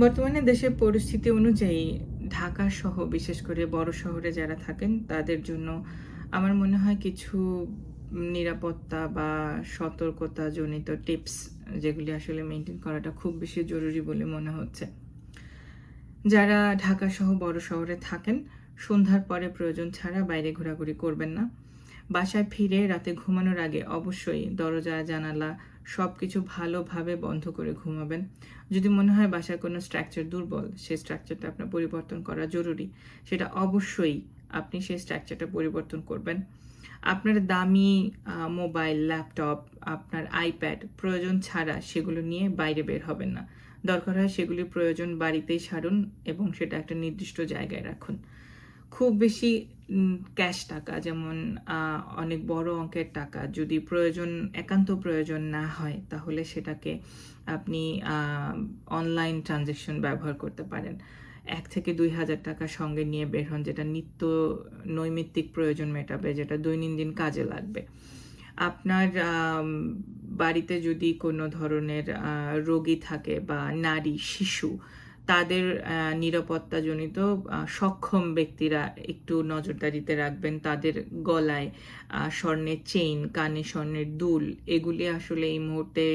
বর্তমানে দেশের পরিস্থিতি অনুযায়ী ঢাকা সহ, বিশেষ করে বড় শহরে যারা থাকেন, তাদের জন্য আমার মনে হয় কিছু নিরাপত্তা বা সতর্কতা জনিত টিপস যেগুলি আসলে মেনটেন করাটা খুব বেশি জরুরি বলে মনে হচ্ছে। যারা ঢাকা সহ, বড় শহরে থাকেন, সন্ধ্যার পরে প্রয়োজন ছাড়া বাইরে ঘোরাঘুরি করবেন না। বাসায় ফিরে রাতে ঘুমানোর আগে অবশ্যই দরজা, জানালা সব কিছু ভালোভাবে বন্ধ করে ঘুমাবেন। যদি মনে হয় বাসার কোনো স্ট্রাকচার দুর্বল, সেই স্ট্রাকচারটা আপনার পরিবর্তন করা জরুরি। সেটা অবশ্যই আপনি সেই স্ট্রাকচারটা পরিবর্তন করবেন। আপনার দামি মোবাইল ল্যাপটপ আপনার আইপ্যাড প্রয়োজন ছাড়া সেগুলো নিয়ে বাইরে বের হবেন না। দরকার হয় সেগুলির প্রয়োজন বাড়িতেই সারুন এবং সেটা একটা নির্দিষ্ট জায়গায় রাখুন। খুব বেশি ক্যাশ টাকা, যেমন অনেক বড় অঙ্কের টাকা। যদি প্রয়োজন, একান্ত প্রয়োজন না হয়, তাহলে সেটাকে আপনি অনলাইন ট্রানজেকশন ব্যবহার করতে পারেন। এক থেকে দুই হাজার টাকা সঙ্গে নিয়ে বের হন, যেটা নিত্য নৈমিত্তিক প্রয়োজন মেটাবে, যেটা দৈনন্দিন কাজে লাগবে। আপনার বাড়িতে যদি কোনো ধরনের রোগী থাকে বা নারী, শিশু তাদের নিরাপত্তাজনিত সক্ষম ব্যক্তিরা একটু নজরদারিতে রাখবেন। তাদের গলায় স্বর্ণের চেইন কানে স্বর্ণের দুল, এগুলি আসলে এই মুহূর্তে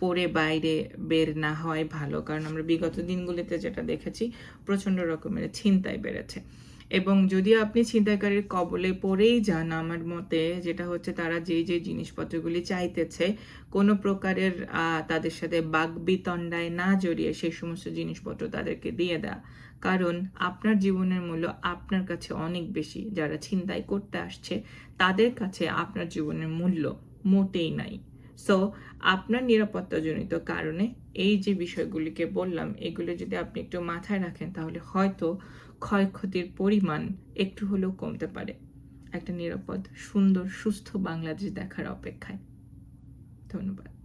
পরে বাইরে বের না হয় ভালো। কারণ আমরা বিগত দিনগুলিতে যেটা দেখেছি, প্রচণ্ড রকমের ছিনতাই বেড়েছে। এবং যদি আপনি ছিনতাইকারীর কবলে পড়েই যান আমার মতে, যেটা হচ্ছে তারা যে যে জিনিসপত্রগুলি চাইতেছে, কোনো প্রকারের তাদের সাথে বাগবিতণ্ডায় না জড়িয়ে সেই সমস্ত জিনিসপত্র তাদেরকে দিয়ে দেওয়া কারণ আপনার জীবনের মূল্য আপনার কাছে অনেক বেশি। যারা ছিনতাই করতে আসছে, তাদের কাছে আপনার জীবনের মূল্য মোটেই নাই। সো আপনার নিরাপত্তাজনিত কারণে এই যে বিষয়গুলিকে বললাম, এগুলো যদি আপনি একটু মাথায় রাখেন, তাহলে হয়তো ক্ষয়ক্ষতির পরিমাণ একটু হলেও কমতে পারে। একটা নিরাপদ, সুন্দর, সুস্থ বাংলাদেশ দেখার অপেক্ষায়। ধন্যবাদ।